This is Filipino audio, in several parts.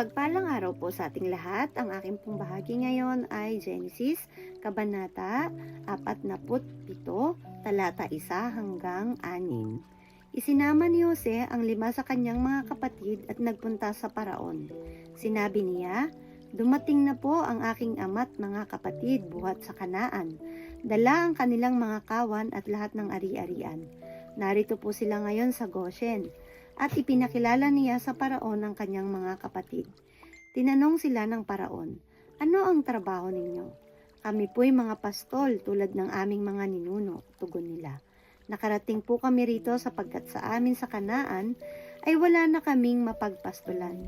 Mapagpalang araw po sa ating lahat. Ang aking pong bahagi ngayon ay Genesis, Kabanata 47, talata 1 hanggang 6. Isinama ni Jose ang lima sa kanyang mga kapatid at nagpunta sa paraon. Sinabi niya, Dumating na po ang aking ama't mga kapatid buhat sa kanaan. Dala ang kanilang mga kawan at lahat ng ari-arian. Narito po sila ngayon sa Goshen at ipinakilala niya sa paraon ang kanyang mga kapatid. Tinanong sila ng paraon, Ano ang trabaho ninyo? Kami po'y mga pastol tulad ng aming mga ninuno, tugon nila. Nakarating po kami rito sapagkat sa amin sa kanaan ay wala na kaming mapagpastulan.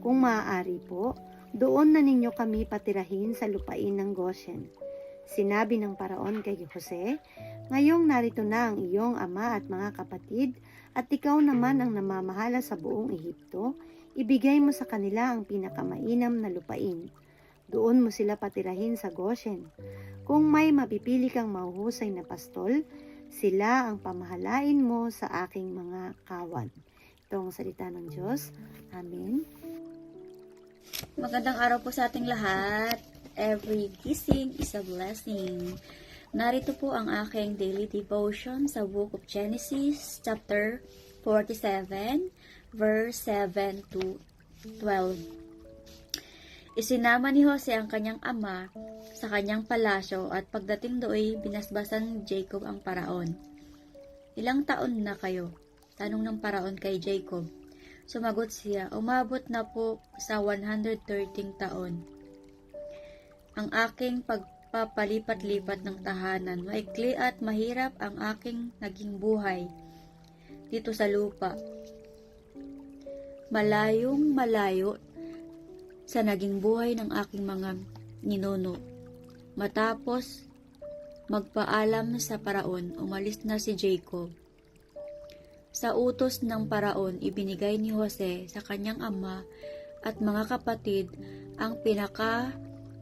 Kung maaari po, doon na ninyo kami patirahin sa lupain ng Goshen. Sinabi ng paraon kay Jose, Ngayong narito na ang iyong ama at mga kapatid at ikaw naman ang namamahala sa buong Ehipto, ibigay mo sa kanila ang pinakamainam na lupain. Doon mo sila patirahin sa Goshen. Kung may mapipili kang mahuhusay na pastol, sila ang pamahalain mo sa aking mga kawan. Ito ang salita ng Diyos. Amen. Magandang araw po sa ating lahat. Every gising is a blessing. Narito po ang aking daily devotion sa Book of Genesis, chapter 47, verse 7 to 12. Isinama ni Jose ang kanyang ama sa kanyang palasyo at pagdating do'y binasbasan Jacob ang paraon. Ilang taon na kayo? Tanong ng paraon kay Jacob. Sumagot siya, umabot na po sa 113 taon. Ang aking pagpapalipat-lipat ng tahanan, maikli at mahirap ang aking naging buhay dito sa lupa. Malayong malayo sa naging buhay ng aking mga ninuno. Matapos magpaalam sa paraon, umalis na si Jacob. Sa utos ng paraon, ibinigay ni Jose sa kanyang ama at mga kapatid ang pinaka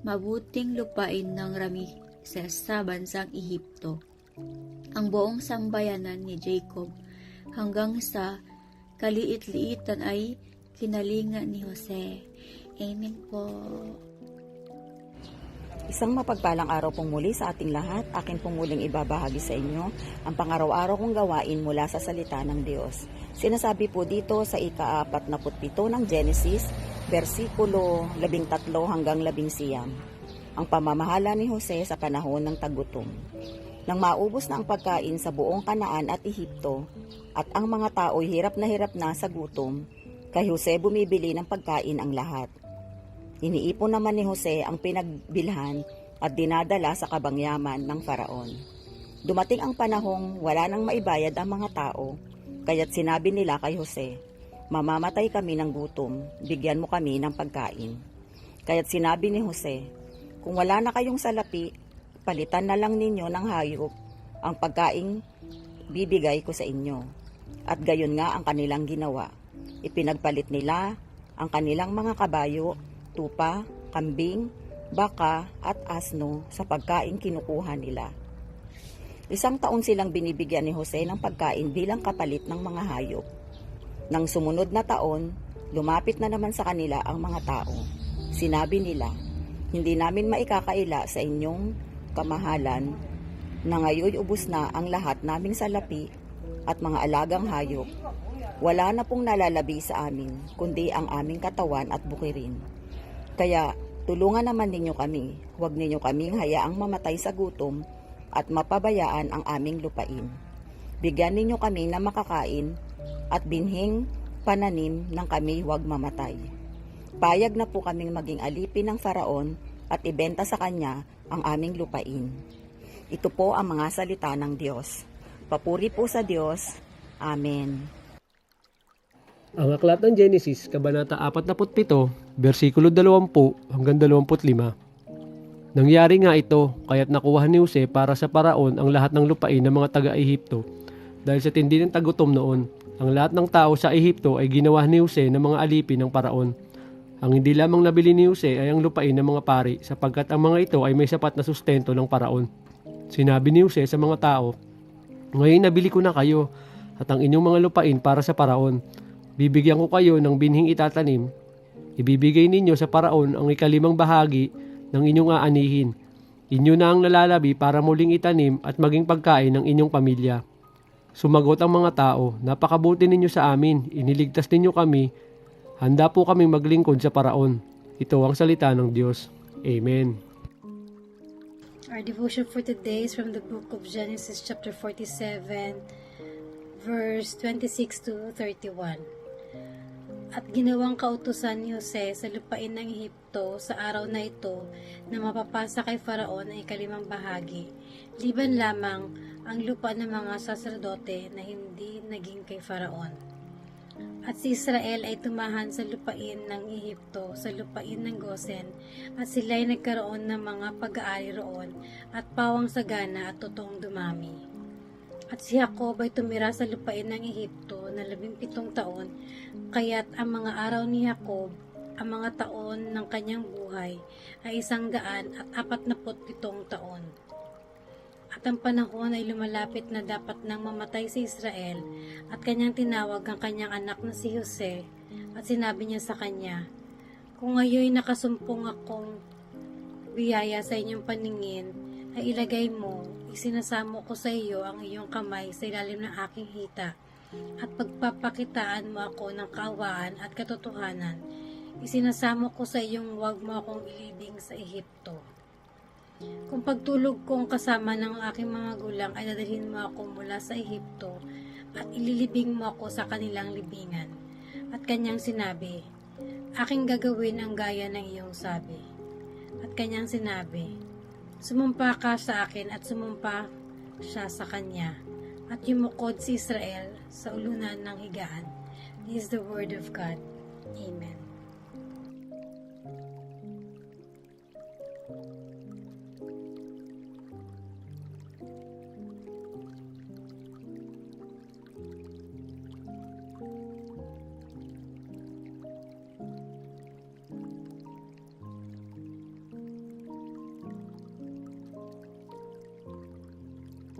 mabuting lupain ng Rameses sa bansang Ehipto. Ang buong sambayanan ni Jacob hanggang sa kaliit-liitan ay kinalingan ni Jose. Amen po. Isang mapagpalang araw pong muli sa ating lahat. Akin pong muling ibabahagi sa inyo ang pangaraw-araw kong gawain mula sa salita ng Diyos. Sinasabi po dito sa ika-apat na putpito ng Genesis, versikulo 13 hanggang 11. Ang pamamahala ni Jose sa panahon ng tagutom. Nang maubos na ang pagkain sa buong Kanaan at Ehipto, at ang mga tao'y hirap na hirap na sa gutom, kay Jose bumibili ng pagkain ang lahat. Iniipon naman ni Jose ang pinagbilhan at dinadala sa kabangyaman ng faraon. Dumating ang panahong wala nang maibayad ang mga tao, kaya't sinabi nila kay Jose, Mamamatay kami ng gutom, bigyan mo kami ng pagkain. Kaya't sinabi ni Jose, Kung wala na kayong salapi, palitan na lang ninyo ng hayop ang pagkain bibigay ko sa inyo. At gayon nga ang kanilang ginawa. Ipinagpalit nila ang kanilang mga kabayo tupa, kambing, baka at asno sa pagkain kinukuha nila. Isang taon silang binibigyan ni Jose ng pagkain bilang kapalit ng mga hayop. Nang sumunod na taon, lumapit na naman sa kanila ang mga tao. Sinabi nila, hindi namin maikakaila sa inyong kamahalan na ngayon ubus na ang lahat naming salapi at mga alagang hayop. Wala na pong nalalabi sa amin, kundi ang aming katawan at bukirin. Kaya tulungan naman ninyo kami. Huwag ninyo kaming hayaang mamatay sa gutom at mapabayaan ang aming lupain. Bigyan ninyo kami na makakain at binhing pananim ng kami huwag mamatay. Payag na po kaming maging alipin ng faraon at ibenta sa kanya ang aming lupain. Ito po ang mga salita ng Diyos. Papuri po sa Diyos. Amen. Ang aklat ng Genesis, Kabanata 47, versikulo 20 hanggang 25. Nangyari nga ito, kaya't nakuha ni Jose para sa paraon ang lahat ng lupain ng mga taga-Ehipto. Dahil sa tindi ng tagutom noon, ang lahat ng tao sa Ehipto ay ginawa ni Jose ng mga alipin ng paraon. Ang hindi lamang nabili ni Jose ay ang lupain ng mga pari sapagkat ang mga ito ay may sapat na sustento ng paraon. Sinabi ni Jose sa mga tao, Ngayon nabili ko na kayo at ang inyong mga lupain para sa paraon. Bibigyan ko kayo ng binhing itatanim. Ibibigay ninyo sa paraon ang ikalimang bahagi ng inyong aanihin. Inyo na ang nalalabi para muling itanim at maging pagkain ng inyong pamilya. Sumagot ang mga tao, napakabuti ninyo sa amin, iniligtas ninyo kami, handa po kaming maglingkod sa paraon. Ito ang salita ng Diyos. Amen. Our devotion for today is from the book of Genesis, chapter 47, verse 26 to 31. At ginawang kautusan ni Jose sa lupain ng Ehipto sa araw na ito na mapapasa kay Faraon ang ikalimang bahagi, liban lamang ang lupa ng mga saserdote na hindi naging kay Faraon. At si Israel ay tumahan sa lupain ng Ehipto, sa lupain ng Gosen, at sila ay nagkaroon ng mga pag-aari roon, at pawang sagana at totoong dumami. At si Jacob ay tumira sa lupain ng Ehipto na labing pitong taon, kaya't ang mga araw ni Jacob, ang mga taon ng kanyang buhay, ay isang daan at apat na pitong taon. At ang panahon ay lumalapit na dapat nang mamatay si Israel at kanyang tinawag ang kanyang anak na si Jose at sinabi niya sa kanya, Kung ngayon nakasumpong akong biyaya sa inyong paningin, ay ilagay mo, isinasamo ko sa iyo ang iyong kamay sa ilalim ng aking hita at pagpapakitaan mo ako ng kaawaan at katotohanan. Isinasamo ko sa iyong huwag mo akong ilibing sa Ehipto. Kung pagtulog kong kasama ng aking mga gulang ay dadalhin mo ako mula sa Ehipto at ililibing mo ako sa kanilang libingan. At kanyang sinabi, aking gagawin ang gaya ng iyong sabi. At kanyang sinabi, sumumpa ka sa akin at sumumpa siya sa kanya. At yumukod si Israel sa ulunan ng higaan. This is the word of God. Amen.